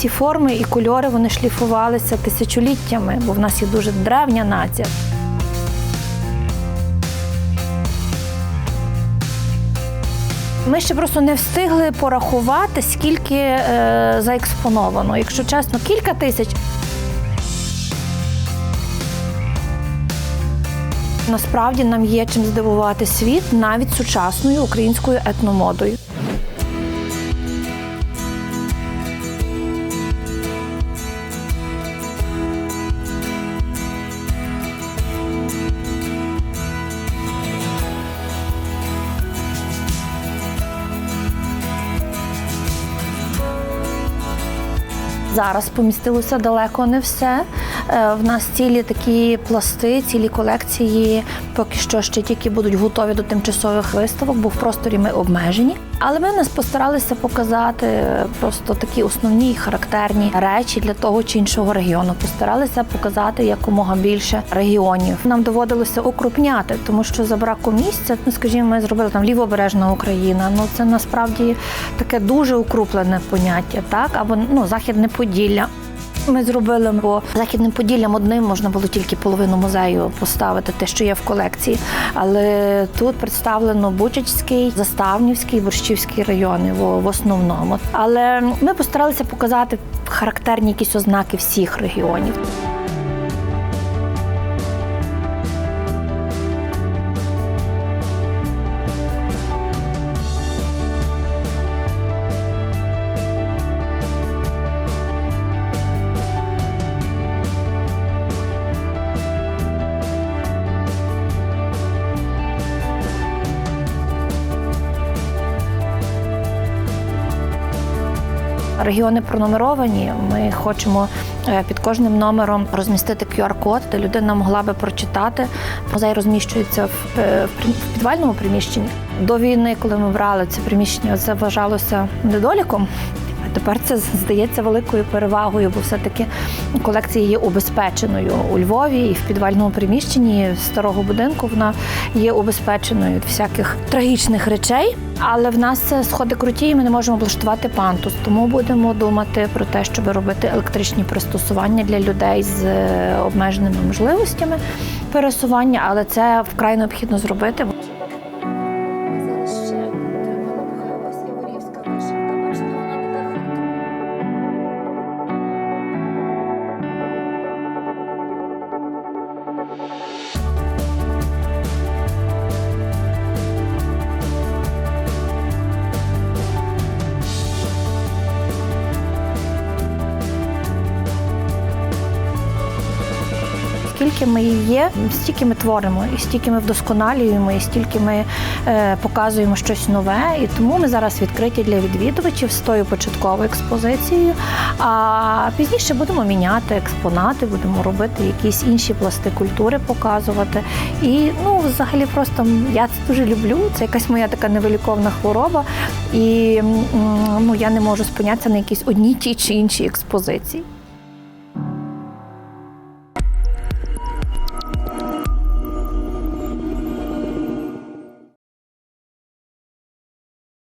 ці форми і кольори вони шліфувалися тисячоліттями, бо в нас є дуже древня нація. Ми ще просто не встигли порахувати, скільки е, заекспоновано. Якщо чесно, кілька тисяч. Насправді нам є чим здивувати світ навіть сучасною українською етномодою. Зараз помістилося далеко не все. Е, В нас цілі такі пласти, цілі колекції поки що ще тільки будуть готові до тимчасових виставок, бо в просторі ми обмежені. Але ми нас постаралися показати просто такі основні і характерні речі для того чи іншого регіону. Постаралися показати якомога більше регіонів. Нам доводилося укрупняти, тому що за браком місця, ну скажімо, ми зробили там лівобережна Україна. Ну це насправді таке дуже укруплене поняття, так або ну західне Поділля. Ми зробили, бо західним поділлям одним можна було тільки половину музею поставити, те, що є в колекції. Але тут представлено Бучацький, Заставнівський, Борщівський райони в, основному. Але ми постаралися показати характерні якісь ознаки всіх регіонів. Регіони пронумеровані. Ми хочемо е, під кожним номером розмістити QR-код, де людина могла би прочитати. Музей розміщується в, е, підвальному приміщенні. До війни, коли ми брали це приміщення, це вважалося недоліком. Тепер це здається великою перевагою, бо все-таки колекція є убезпеченою у Львові і в підвальному приміщенні старого будинку. Вона є убезпеченою від всяких трагічних речей. Але в нас сходи круті, і ми не можемо облаштувати пантус. Тому будемо думати про те, щоб робити електричні пристосування для людей з е, обмеженими можливостями пересування, але це вкрай необхідно зробити. Скільки ми її є, стільки ми творимо, і стільки ми вдосконалюємо, і стільки ми е, показуємо щось нове. І тому ми зараз відкриті для відвідувачів з тою початковою експозицією. А пізніше будемо міняти експонати, будемо робити якісь інші пласти культури, показувати. І ну, взагалі, просто я це дуже люблю. Це якась моя така невиліковна хвороба. І ну, я не можу спинятися на якійсь одній тій чи іншій експозиції.